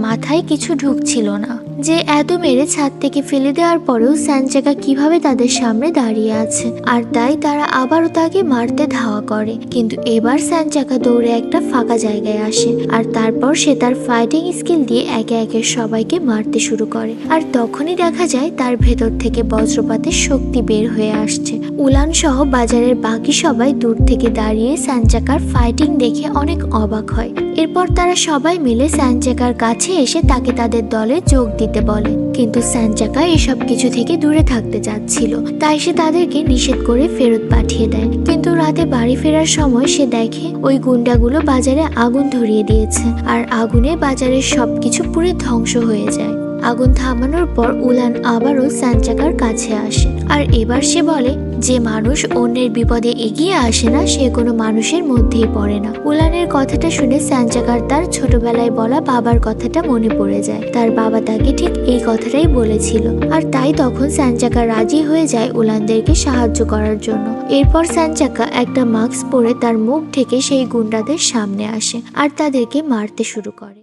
মাথায় কিছু ঢুকছিল না। যে এত মেরে ছাদ থেকে ফেলে দেওয়ার পরেও স্যানচাকা কীভাবে তাদের সামনে দাঁড়িয়ে আছে? আর তাই তারা আবারও তাকে মারতে ধাওয়া করে। কিন্তু এবার স্যানচাকা দৌড়ে একটা ফাঁকা জায়গায় আসে আর তারপর সে তার ফাইটিং স্কিল দিয়ে একে একে সবাইকে মারতে শুরু করে। আর তখনই দেখা যায় তার ভেতর থেকে বজ্রপাতের শক্তি বের হয়ে আসছে। উলান সহ বাজারের বাকি সবাই দূর থেকে দাঁড়িয়ে স্যানচাকার ফাইটিং দেখে অনেক অবাক হয়। এরপর তারা সবাই মিলে স্যানচাকার কাছে এসে তাকে তাদের দলে যোগ দিতে বলে। কিন্তু স্যানজাকা এসব কিছু থেকে দূরে থাকতে চাচ্ছিল। তাই সে তাদেরকে নিষেধ করে ফেরত পাঠিয়ে দেয়। কিন্তু রাতে বাড়ি ফেরার সময় সে দেখে ওই গুন্ডাগুলো বাজারে আগুন ধরিয়ে দিয়েছে। আর আগুনে বাজারের সবকিছু পুরে ধ্বংস হয়ে যায়। আগুন থামানোর পর উলান আবারও স্যানচাকার কাছে আসে। আর এবার সে বলে, যে মানুষ অন্যের বিপদে এগিয়ে আসে না, সে কোনো মানুষের মধ্যেই পড়ে না। উলানের কথাটা শুনে স্যানচাকার তার ছোটবেলায় বলা বাবার কথাটা মনে পড়ে যায়। তার বাবা তাকে ঠিক এই কথাটাই বলেছিল। আর তাই তখন স্যানচাকা রাজি হয়ে যায় উলানদেরকে সাহায্য করার জন্য। এরপর স্যানচাকা একটা মাস্ক পরে তার মুখ ঢেকে সেই গুন্ডাদের সামনে আসে আর তাদেরকে মারতে শুরু করে।